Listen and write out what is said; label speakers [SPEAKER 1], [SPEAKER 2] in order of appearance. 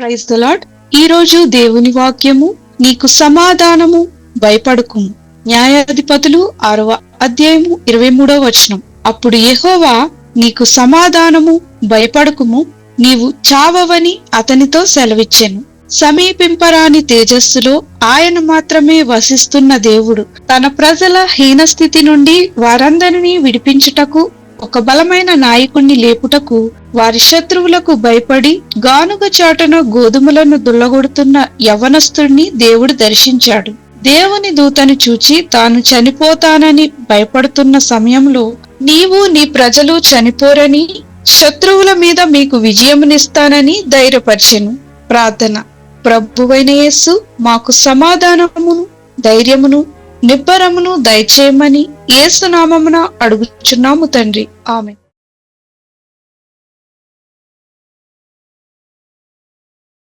[SPEAKER 1] Praise the lord ఈ రోజు దేవుని వాక్యము నీకు సమాధానము భయపడుకుము. న్యాయాధిపతులు ఆరవ అధ్యాయము ఇరవై మూడవ వచనం. అప్పుడు యహోవా నీకు సమాధానము భయపడుకుము. నీవు చావవని అతనితో సెలవిచ్చాను. సమీపింపరాని తేజస్సులో ఆయన మాత్రమే వసిస్తున్న దేవుడు తన ప్రజల హీనస్థితి నుండి వారందరినీ విడిపించుటకు ఒక బలమైన నాయకుణ్ణి లేపుటకు వారి శత్రువులకు భయపడి గానుగ చాటున గోధుమలను దుల్లగొడుతున్న యవనస్తుడిని దేవుడు దర్శించాడు. దేవుని దూతను చూచి తాను చనిపోతానని భయపడుతున్న సమయంలో నీవు నీ ప్రజలు చనిపోరని శత్రువుల మీద మీకు విజయమునిస్తానని ధైర్యపరిచెను. ప్రార్థన. ప్రభువైన యేసు మాకు సమాధానమును ధైర్యమును నిబ్బరమును దయచేయమని ఏసునామమున అడుగుచున్నాము తండ్రి. ఆమె